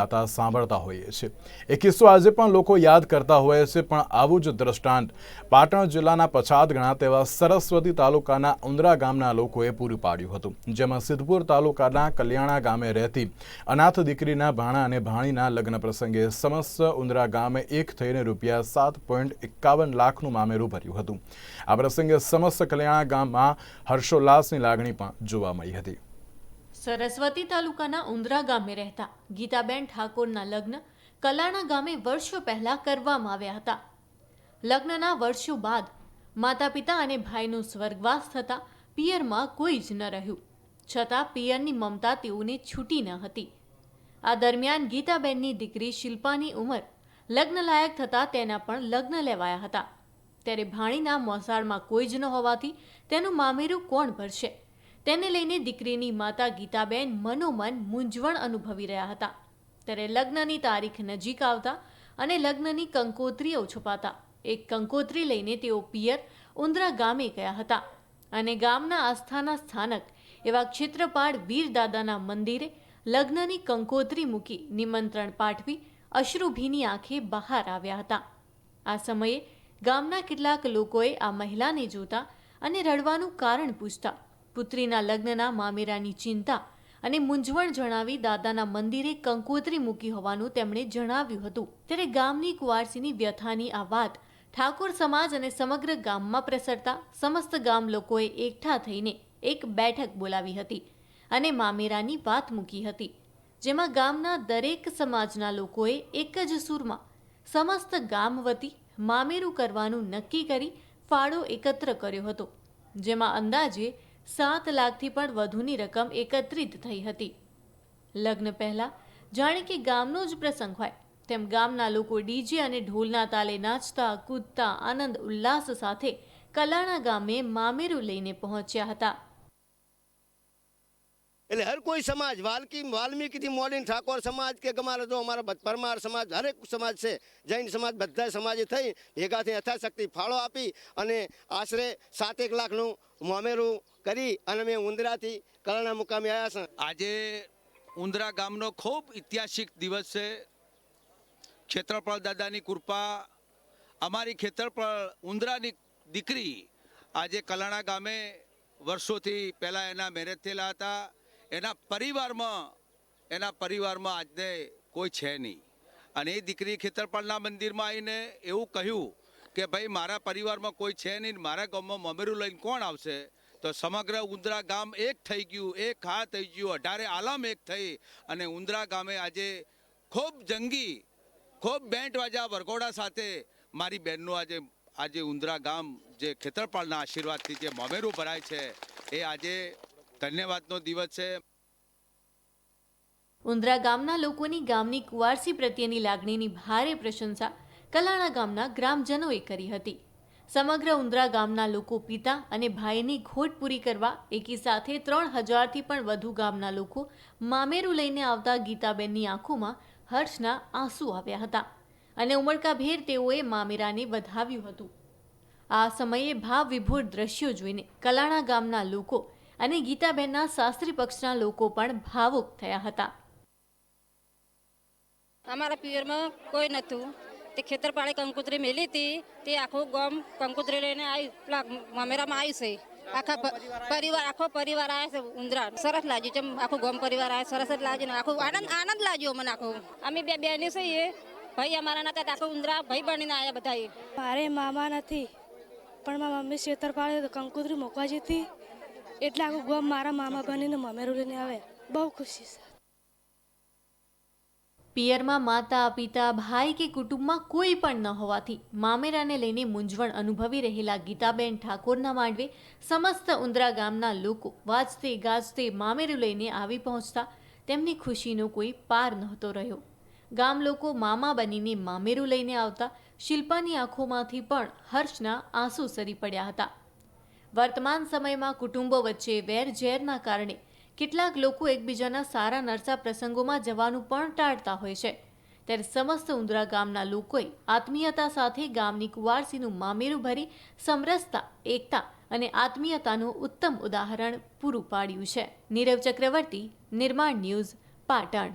વાર્તા સાંભળતા હોઈએ છીએ. એ કિસ્સો આજે પણ લોકો યાદ કરતા હોય છે, પણ આવું જ દ્રષ્ટાંત પાટણ જિલ્લાના પછાત ગણા એવા સરસ્વતી તાલુકાના ઉંદરા ગામના લોકોએ પૂરું પાડ્યું હતું. જેમાં સિદ્ધપુર તાલુકાના કલ્યાણા ગામે રહેતી અનાથ દીકરીના ભાણા અને ભાણીના લગ્ન પ્રસંગે સમસ્ત ઉંદરા ગામે એક થઈને રૂપિયા સાત પોઈન્ટ એકાવન લાખનું મામેરું ભર્યું હતું. આ પ્રસંગે સમસ્ત કલ્યાણા ગામમાં હર્ષોલ્લાસની લાગણી પણ જોવા મળી હતી. સરસ્વતી તાલુકાના ઉંદરા ગામે રહેતા ગીતાબેન ઠાકોરના લગ્ન કલાણા ગામે વર્ષો પહેલા કરવામાં આવ્યા હતા. લગ્નના વર્ષો બાદ માતા પિતા અને ભાઈનું સ્વર્ગવાસ થતાં પિયરમાં કોઈ જ ન રહ્યું. છતાં પિયરની મમતા તેઓને છૂટી ન હતી. આ દરમિયાન ગીતાબેનની દીકરી શિલ્પાની ઉંમર લગ્નલાયક થતાં તેના પણ લગ્ન લેવાયા હતા. ત્યારે ભાણીના મોસાળમાં કોઈ જ ન હોવાથી તેનું મામેરું કોણ ભરશે? તેને લઈને દીકરીની માતા ગીતાબેન મનોમન મૂંઝવણ અનુભવી રહ્યા હતા. ત્યારે લગ્નની તારીખ નજીક આવતા અને લગ્નની કંકોત્રીઓ છુપાતા. એક કંકોત્રી લઈને તેઓ પિયર ઉંદરા ગામે ગયા હતા અને ગામના આસ્થાના સ્થાનક એવા ક્ષેત્રપાળ વીરદાદાના મંદિરે લગ્નની કંકોત્રી મૂકી નિમંત્રણ પાઠવી અશ્રુભીની આંખે બહાર આવ્યા હતા. આ સમયે ગામના કેટલાક લોકોએ આ મહિલાને જોતા અને રડવાનું કારણ પૂછતા પુત્રીના લગ્નના મામેરાની ચિંતા અને મૂંઝવણ જણાવી દાદાના મંદિરે કંકોત્રી મૂકી હોવાનું તેમણે જણાવ્યું હતું. ત્યારે ગામની કુવારસીની વ્યથાની આ વાત ઠાકોર સમાજ અને સમગ્ર ગામમાં પ્રસરતા સમસ્ત ગામ લોકોએ એકઠા થઈને એક બેઠક બોલાવી હતી અને મામેરાની વાત મૂકી હતી. જેમાં ગામના દરેક સમાજના લોકોએ એક જ સૂરમાં સમસ્ત ગામ વતી મામેરું કરવાનું નક્કી કરી ફાળો એકત્ર કર્યો હતો. જેમાં અંદાજે સાત લાખથી પણ વધુની રકમ એકત્રિત થઈ હતી. લગ્ન પહેલા જાણે કે ગામનો જ પ્રસંગ હોય, તેમ ગામના લોકો ડીજે અને ઢોલના તાલે નાચતા, કૂદતા, આનંદ, ઉલ્લાસ સાથે કલાણા ગામે મામેરું લઈને પહોંચ્યા હતા. એટલે હર કોઈ સમાજ, વાલ્કી, વાલ્મીકીથી મોડીને ઠાકોર સમાજ કે અમારા જો અમારા પરમાર સમાજ, હરેક સમાજ છે, જૈન સમાજ, બધા સમાજે થઈ ભેગા થઈ યથાશક્તિ ફાળો આપી અને આશરે સાતેક લાખનું મોમેરું કરી અને મેં ઉંદરાથી કલાણા મુકામે આવ્યા છે. આજે ઉંદરા ગામનો ખૂબ ઐતિહાસિક દિવસ છે. ક્ષેત્રફળ દાદાની કૃપા, અમારી ક્ષેત્રફળ ઉંદરાની દીકરી આજે કલાણા ગામે વર્ષોથી પહેલાં એના મેરેજ થયેલા હતા. એના પરિવારમાં એના પરિવારમાં આજને કોઈ છે નહીં. અને એ દીકરી ખેતરપાળના મંદિરમાં આવીને એવું કહ્યું કે ભાઈ, મારા પરિવારમાં કોઈ છે નહીં મારા ગામમાં મમેરું લઈને કોણ આવશે? તો સમગ્ર ઉંદરા ગામ એક થઈ ગયું, એક હા થઈ ગયું, અઢારે આલમ એક થઈ અને ઉંદરા ગામે આજે ખૂબ જંગી, ખૂબ બેન્ટ વાજા વરઘોડા સાથે મારી બહેનનું આજે આજે ઉંદરા ગામ જે ખેતરપાળના આશીર્વાદથી જે મમેરું ભરાય છે, એ આજે ધન્યવાદનો દિવસ છે. ઉંદરા ગામના લોકોની ગામની કુવારસી પ્રત્યેની લાગણીની ભારે પ્રશંસા કલાણા ગામના ગ્રામજનોએ કરી હતી. સમગ્ર ઉંદરા ગામના લોકો પિતા અને ભાઈની ખોટ પૂરી કરવા એકી સાથે ત્રણ હજારથી પણ વધુ ગામના લોકો મામેરું લઈને આવતા ગીતાબેનની આંખોમાં હર્ષના આંસુ આવ્યા હતા અને ઉમળકાભેર તેઓએ મામેરાને વધાવ્યું હતું. આ સમયે ભાવ વિભોર દ્રશ્યો જોઈને કલાણા ગામના લોકો અને ગીતાબેનના શાસ્ત્રી પક્ષના લોકો પણ ભાવુક થયા હતા. અમારા પિયરમાં કોઈ નહોતું. તે ખેતર પાડે કંકુતરી મેલી હતી. તે આખું ગામ કંકુતરી લઈને આવી પેલા મામેરામાં આવી છે. આખા પરિવાર આખો પરિવાર આવે છે ઉંદરા સરસ લાગ્યું છે આખું ગમ પરિવાર આવે સરસ જ લાગ્યું આખો આનંદ આનંદ લાગ્યો મને આખું. અમે બે બહેની છીએ ભાઈ અમારા નતા આખું ઉંદરા ભાઈ બનીને આવ્યા બધા મારે મામા નથી પણ મારા મમ્મી ખેતર પાડે તો કંકુતરી મૂકવા જતી. એટલે આખું ગામ મારા મામા બનીને મમેરું લઈને આવે. બહુ ખુશી છે. પિયરમાં માતા, પિતા, ભાઈ કે કુટુંબમાં કોઈ પણ ન હોવાથી મામેરાને લઈને મૂંઝવણ અનુભવી રહેલા ગીતાબેન ઠાકોરના માંડવે સમસ્ત ઉંદરા ગામના લોકો વાજતે ગાજતે મામેરું લઈને આવી પહોંચતા તેમની ખુશીનો કોઈ પાર નહોતો રહ્યો. ગામ લોકો મામા બનીને મામેરું લઈને આવતા શિલ્પાની આંખોમાંથી પણ હર્ષના આંસુ સરી પડ્યા હતા. વર્તમાન સમયમાં કુટુંબો વચ્ચે વેરઝેરના કારણે કેટલાક લોકો એકબીજાના સારા નરસા પ્રસંગોમાં જવાનું પણ ટાળતા હોય છે. ત્યારે સમસ્ત ઉંદરા ગામના લોકોએ આત્મીયતા સાથે ગામની કુવારસીનું મામેરું ભરી સમરસતા, એકતા અને આત્મીયતાનું ઉત્તમ ઉદાહરણ પૂરું પાડ્યું છે. નીરવ ચક્રવર્તી, નિર્માણ ન્યૂઝ, પાટણ.